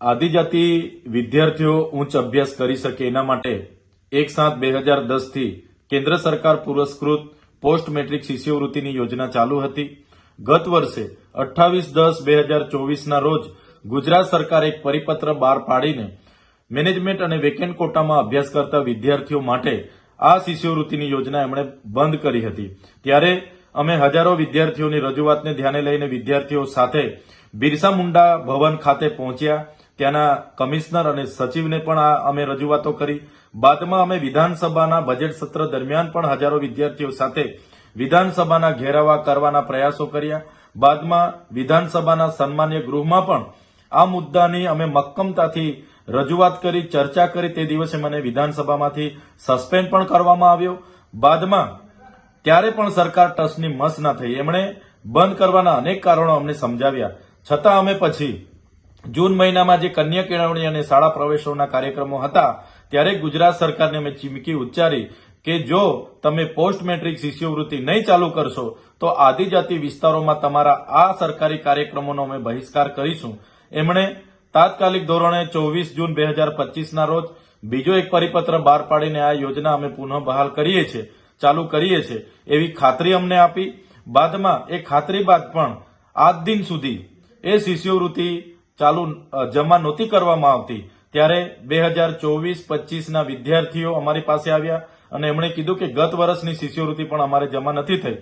આદિજાતિ વિદ્યાર્થીઓ ઉચ્ચ અભ્યાસ કરી શકે એના માટે એક સાત બે હજાર દસથી કેન્દ્ર સરકાર પુરસ્કૃત પોસ્ટ મેટ્રિક શિષ્યવૃત્તિની યોજના ચાલુ હતી. ગત વર્ષે અઠ્ઠાવીસ દસ બે હજાર ચોવીસના રોજ ગુજરાત સરકારે એક પરિપત્ર બહાર પાડીને મેનેજમેન્ટ અને વેકેન્ટ કોટામાં અભ્યાસ કરતા વિદ્યાર્થીઓ માટે આ શિષ્યવૃત્તિની યોજના એમણે બંધ કરી હતી. ત્યારે અમે હજારો વિદ્યાર્થીઓની રજૂઆતને ધ્યાને લઈને વિદ્યાર્થીઓ સાથે બિરસા મુંડા ભવન ખાતે પહોંચ્યા. ત્યાંના કમિશનર અને સચિવને પણ આ અમે રજૂઆતો કરી. બાદમાં અમે વિધાનસભાના બજેટ સત્ર દરમિયાન પણ હજારો વિદ્યાર્થીઓ સાથે વિધાનસભાના ઘેરાવા કરવાના પ્રયાસો કર્યા. બાદમાં વિધાનસભાના સન્માન્ય ગૃહમાં પણ આ મુદ્દાની અમે મક્કમતાથી રજૂઆત કરી, ચર્ચા કરી. તે દિવસે મને વિધાનસભામાંથી સસ્પેન્ડ પણ કરવામાં આવ્યો. બાદમાં ત્યારે પણ સરકાર ટ્રસ્ટની મસ ના થઈ, એમણે બંધ કરવાના અનેક કારણો અમને સમજાવ્યા. છતાં અમે પછી જૂન મહિનામાં જે કન્યા કેળવણી અને શાળા પ્રવેશોના કાર્યક્રમો હતા, ત્યારે ગુજરાત સરકારને અમે ચીમકી ઉચ્ચારી કે જો તમે પોસ્ટ મેટ્રિક શિષ્યવૃત્તિ નહીં ચાલુ કરશો, તો આદિજાતિ વિસ્તારોમાં તમારા આ સરકારી કાર્યક્રમોનો અમે બહિષ્કાર કરીશું. એમણે તાત્કાલિક ધોરણે ચોવીસ જૂન બે હજાર પચીસના રોજ બીજો એક પરિપત્ર બહાર પાડીને આ યોજના અમે પુનઃ બહાલ કરીએ છીએ ચાલુ કરીએ છીએ એવી ખાતરી અમને આપી. બાદમાં એ ખાતરી બાદ પણ આજ દિન સુધી એ શિષ્યવૃત્તિ ચાલુ જમા નહોતી કરવામાં આવતી, ત્યારે બે હજાર ચોવીસ પચીસના વિદ્યાર્થીઓ અમારી પાસે આવ્યા અને એમણે કીધું કે ગત વર્ષની શિષ્યવૃત્તિ પણ અમારે જમા નથી થઈ.